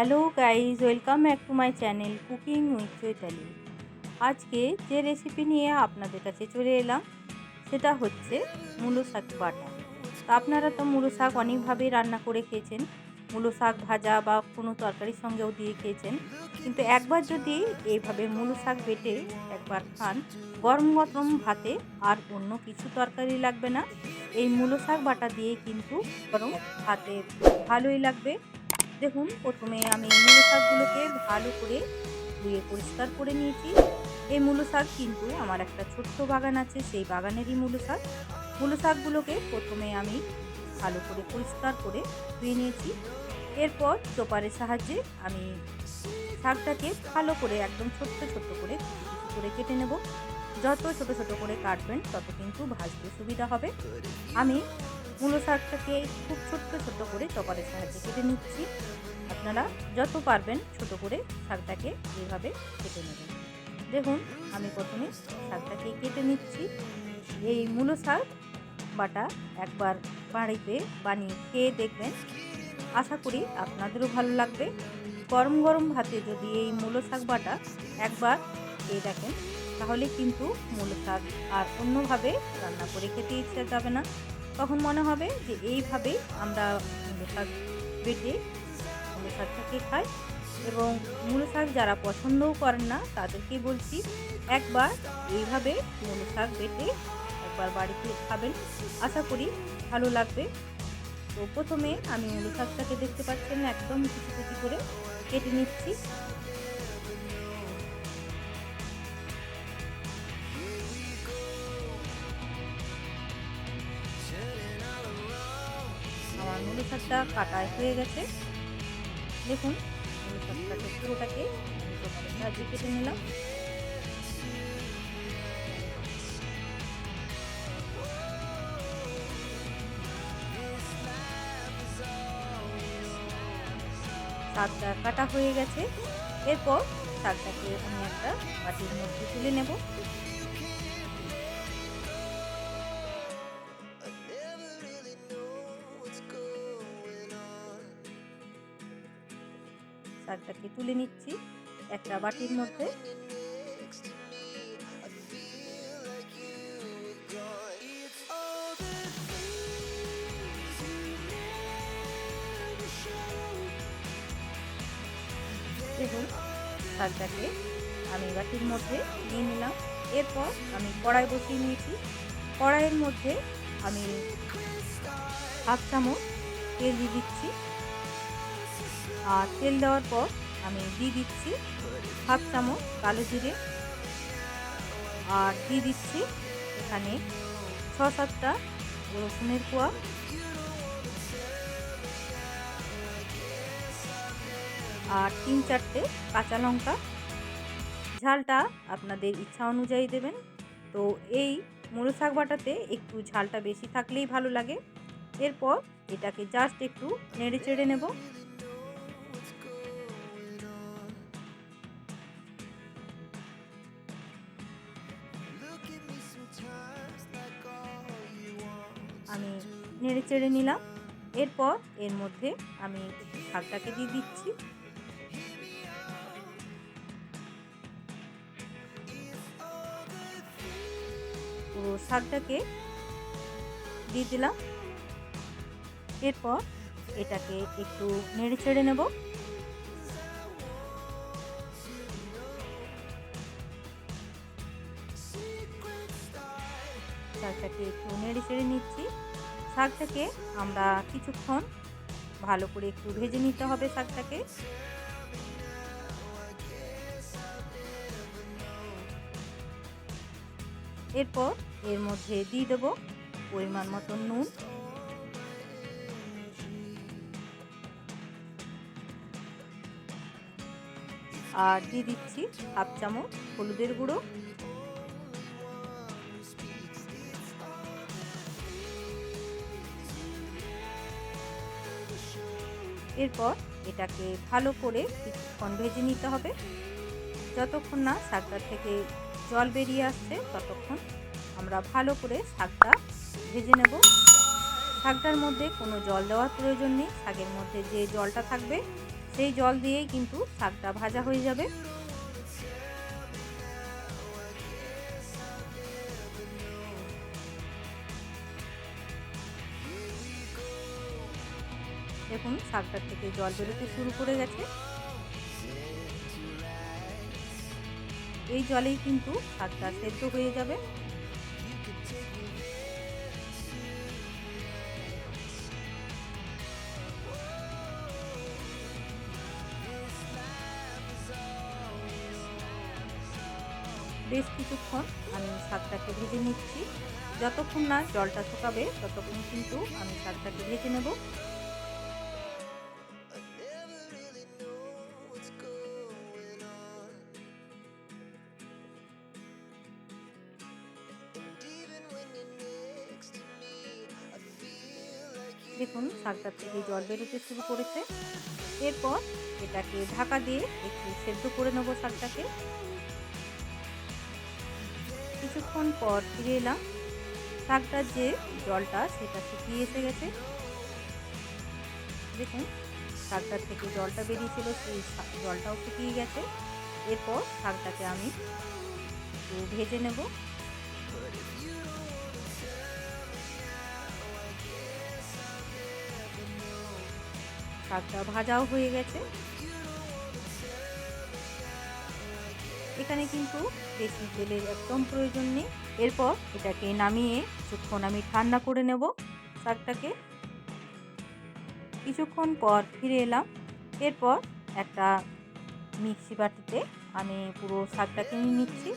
Hello guys welcome back to my channel cooking with Chaitali. আজকে যে recipe নিয়ে আপনাদের কাছে চলে এলাম, সেটা হচ্ছে মূলো শাক বাটা। তো আপনারা তো মূলো শাক অনেকভাবেই রান্না করে খেয়েছেন। মূলো শাক ভাজা বা কোনো তরকারির সঙ্গেও দিয়ে খেয়েছেন। কিন্তু একবার যদি এইভাবে মূলো শাক বেটে একবার খান, গরম গরম ভাতে আর অন্য কিছু তরকারি লাগবে না। এই মূলো শাক বাটা দিয়ে কিন্তু গরম ভাতে ভালোই লাগবে। দেখুন, প্রথমে আমি মূলো শাকগুলোকে ভালো করে ধুয়ে পরিষ্কার করে নিয়েছি। এই মূলো শাক কিন্তু আমার একটা ছোট্ট বাগান আছে, সেই বাগানেরই মূলো শাক। মূলো শাকগুলোকে প্রথমে আমি ভালো করে পরিষ্কার করে ধুয়ে নিয়েছি। এরপর চোপারের সাহায্যে আমি শাকটাকে ভালো করে একদম ছোট্ট ছোট্ট করে করে কেটে নেব। যত ছোট ছোট করে কাটবেন, তত কিন্তু ভাজতে সুবিধা হবে। আমি মূলো শাকটাকে খুব ছোট্ট ছোট্ট করে চপারের সাহায্যে কেটে নিচ্ছি। আপনারা যত পারবেন ছোট করে শাকটাকে এইভাবে কেটে নেবেন। দেখুন, আমি প্রথমে শাকটাকে কেটে নিচ্ছি। এই মূলো শাক বাটা একবার বাড়িতে বানিয়ে খেয়ে দেখবেন। আশা করি আপনাদেরও ভালো লাগবে। গরম গরম ভাতে যদি এই মূলো শাক বাটা একবার খেয়ে দেখেন, তাহলে কিন্তু মূলো শাক আর অন্যভাবে রান্না করে খেতে ইচ্ছা যাবে না। তখন মনে হবে যে এইভাবেই আমরা মূলো শাক বেটে মূলো শাকটাকে খাই এবং মূলো শাক যারা পছন্দও করেন না তাদেরকে বলছি একবার এইভাবে মূলো শাক বেটে একবার বাড়িতে খাবেন। আশা করি ভালো লাগবে। তো প্রথমে আমি মূলো শাকটাকে দেখতে পাচ্ছেন একদম কুচি কুচি করে কেটে নিচ্ছি। মূলো কাটা হয়ে গেছে। দেখুন শাকটাকে পুরোটাকে কেটে নিলাম। শাকটা কাটা হয়ে গেছে। এরপর শাকটাকে আমি একটা বাটির মধ্যে তুলে নেব। শাকটাকে তুলে নিচ্ছি একটা বাটির মধ্যে। দেখুন শাকটাকে আমি বাটির মধ্যে নিয়ে নিলাম। এরপর আমি কড়াই বসিয়ে নিয়েছি। কড়াইয়ের মধ্যে আমি হাফ চামচ তেল দিয়ে দিচ্ছি। আর তেল দেওয়ার পর আমি দিয়ে দিচ্ছি হাফ চামচ কালো জিরে। আর দিয়ে দিচ্ছি এখানে ছ সাতটা রসুনের কোয়া। আর তিন চারটে কাঁচা লঙ্কা। ঝালটা আপনাদের ইচ্ছা অনুযায়ী দেবেন। তো এই মুলো শাক বাটাতে একটু ঝালটা বেশি থাকলেই ভালো লাগে। এরপর এটাকে জাস্ট একটু নেড়ে চেড়ে নেব। নেড়ে চেড়ে নিলাম। এরপর এর মধ্যে আমি শাকটাকে দিয়ে দিচ্ছি। পুরো শাকটাকে দিয়ে দিলাম। এরপর এটাকে একটু নেড়ে চেড়ে নেব। শাকটাকে একটু নেড়ে চেড়ে নিচ্ছি। শাকটাকে আমরা কিছুক্ষণ ভালো করে একটু ভেজে নিতে হবে শাকটাকে। এরপর এর মধ্যে দিয়ে দেব পরিমাণ মতো নুন। আর দিয়ে দিচ্ছি হাফ চামচ হলুদের গুঁড়ো। এরপর এটাকে ভালো করে কিছুক্ষণ ভেজে নিতে হবে। যতক্ষণ না শাকটা থেকে জল বেরিয়ে আসছে, ততক্ষণ আমরা ভালো করে শাকটা ভেজে নেব। শাকটার মধ্যে কোনো জল দেওয়ার প্রয়োজন নেই। শাকের মধ্যে যে জলটা থাকবে, সেই জল দিয়েই কিন্তু শাকটা ভাজা হয়ে যাবে। দেখুন শাকটার থেকে জল বেরোতে শুরু করে গেছে। এই জলেই কিন্তু শাকটা সেদ্ধ হয়ে যাবে। বেশ কিছুক্ষণ আমি শাকটাকে ভেজে নিচ্ছি। যতক্ষণ না জলটা শুকাবে, ততক্ষণ কিন্তু আমি শাকটাকে ভেজে নেব। দেখুন শাকটার থেকে জল বেরোতে শুরু করেছে। এরপর এটাকে ঢাকা দিয়ে একটু সেদ্ধ করে নেব শাকটাকে। কিছুক্ষণ পর ফিরে এলাম। শাকটার যে জলটা, সেটা শুকিয়ে এসে গেছে। দেখুন, শাকটার থেকে জলটা বেরিয়েছিল, সেই জলটাও শুকিয়ে গেছে। এরপর শাকটাকে আমি ভেজে নেব। শাকটা ভাজাও হয়ে গেছে। এখানে কিন্তু বেশি তেলের একদম প্রয়োজন নেই। এরপর এটাকে নামিয়ে কিছুক্ষণ আমি ঠান্ডা করে নেব শাকটাকে। কিছুক্ষণ পর ফিরে এলাম। এরপর একটা মিক্সি বাটিতে আমি পুরো শাকটাকে নিয়ে নিচ্ছি।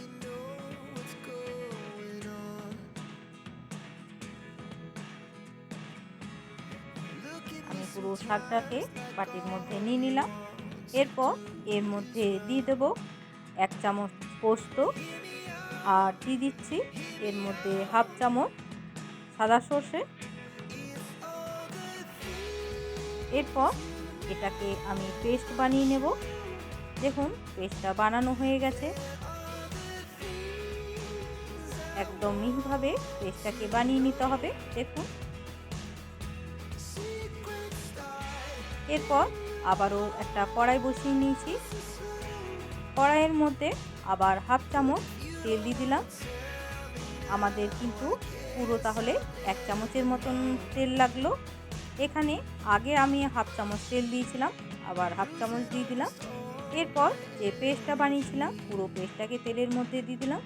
শাকটাকে বাটির মধ্যে নিয়ে নিলাম। এরপর এর মধ্যে দিয়ে দেবো এক চামচ পোস্ত আর দিয়ে দিচ্ছি এর মধ্যে হাফ চামচ সাদা সর্ষে। এরপর এটাকে আমি পেস্ট বানিয়ে নেব। দেখুন, পেস্টটা বানানো হয়ে গেছে। একদম মিহিভাবে পেস্টটাকে বানিয়ে নিতে হবে। দেখুন এরপর আবারও একটা কড়াই বসিয়ে নিয়েছি। কড়াইয়ের মধ্যে আবার হাফ চামচ তেল দিয়ে দিলাম। আমাদের কিন্তু পুরো তাহলে এক চামচের মতন তেল লাগল। এখানে আগে আমি হাফ চামচ তেল দিয়েছিলাম, আবার হাফ চামচ দিয়ে দিলাম। এরপর যে পেস্টটা বানিয়েছিলাম, পুরো পেস্টটাকে তেলের মধ্যে দিয়ে দিলাম।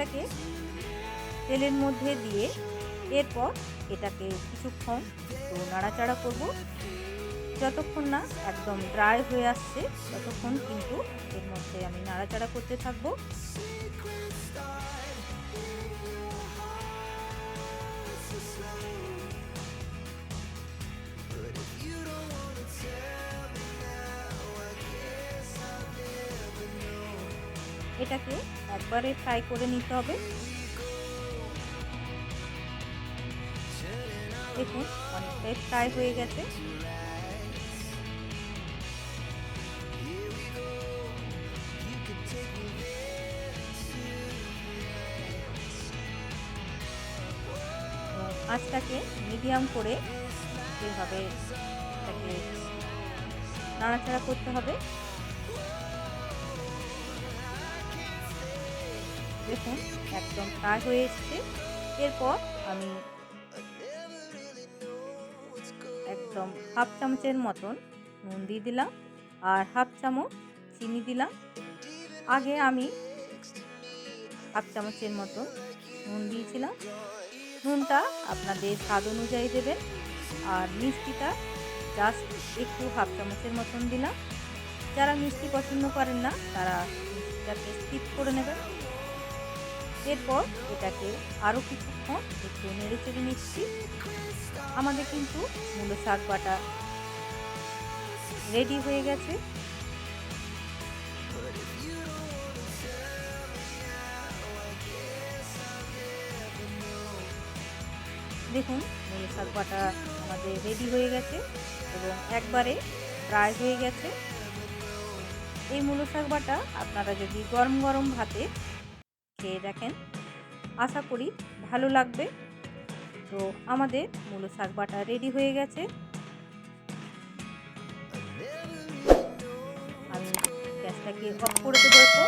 পেস্টটাকে তেলের মধ্যে দিয়ে এরপর এটাকে কিছুক্ষণ একটু নাড়াচাড়া করব। যতক্ষণ না একদম ড্রাই হয়ে আসছে, ততক্ষণ কিন্তু এর মধ্যে আমি নাড়াচাড়া করতে থাকব। এটাকে একবারে ফ্রাই করে নিতে হবে। দেখুন, অনেকটাই ফ্রাই হয়ে গেছে। আঁচটাকে মিডিয়াম করে এইভাবে এটাকে নাড়াচাড়া করতে হবে। দেখুন, একদম ফ্রাই হয়ে এসছে। এরপর আমি একদম হাফ চামচের মতন নুন দিয়ে দিলাম আর হাফ চামচ চিনি দিলাম। আগে আমি হাফ চামচের মতন নুন দিয়েছিলাম। নুনটা আপনাদের স্বাদ অনুযায়ী দেবেন আর মিষ্টিটা জাস্ট একটু হাফ চামচের মতন দিলাম। যারা মিষ্টি পছন্দ করেন না, তারা মিষ্টিটাকে স্কিপ করে নেবেন। এরপর এটাকে আরও কিছুক্ষণ একটু নেড়ে চেড়ে নিচ্ছি। আমাদের কিন্তু মূলো শাক বাটা রেডি হয়ে গেছে। দেখুন, মূলো শাক বাটা আমাদের রেডি হয়ে গেছে এবং একবারে ড্রাই হয়ে গেছে। এই মূলো শাক বাটা আপনারা যদি গরম গরম ভাতে খেয়ে দেখেন। আশা করি ভালো লাগবে। তো আমাদের মূলো শাক বাটা রেডি হয়ে গেছে। আমি গ্যাসটাকে অফ করে দেবো তো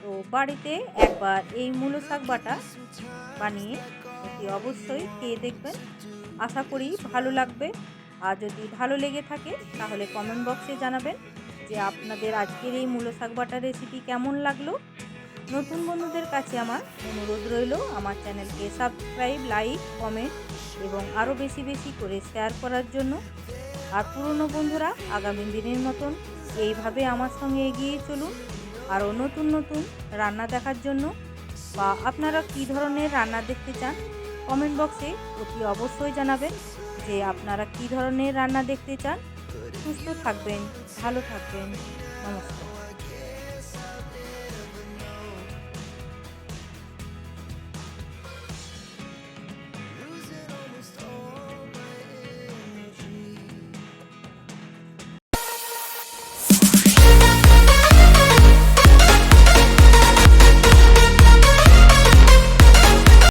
তো বাড়িতে একবার এই মূলো শাক বাটা বানিয়ে অতি অবশ্যই খেয়ে দেখবেন। আশা করি ভালো লাগবে। আর যদি ভালো লেগে থাকে তাহলে কমেন্ট বক্সে জানাবেন। যে আপনাদের আজকের এই মূলো শাক বাটার রেসিপি কেমন লাগল? নতুন বন্ধুদের কাছে আমার অনুরোধ রইল, আমার চ্যানেলকে সাবস্ক্রাইব লাইক কমেন্ট এবং আরও বেশি বেশি করে শেয়ার করার জন্য। আর পুরনো বন্ধুরা, আগামী দিনের মতন এইভাবে আমার সঙ্গে এগিয়ে চলুন। আরও নতুন নতুন রান্না দেখার জন্য বা আপনারা কী ধরনের রান্না দেখতে চান কমেন্ট বক্সে অতি অবশ্যই জানাবেন যে আপনারা কী ধরনের রান্না দেখতে চান। সুস্থ থাকবেন। ভালো থাকবেন নমস্কার।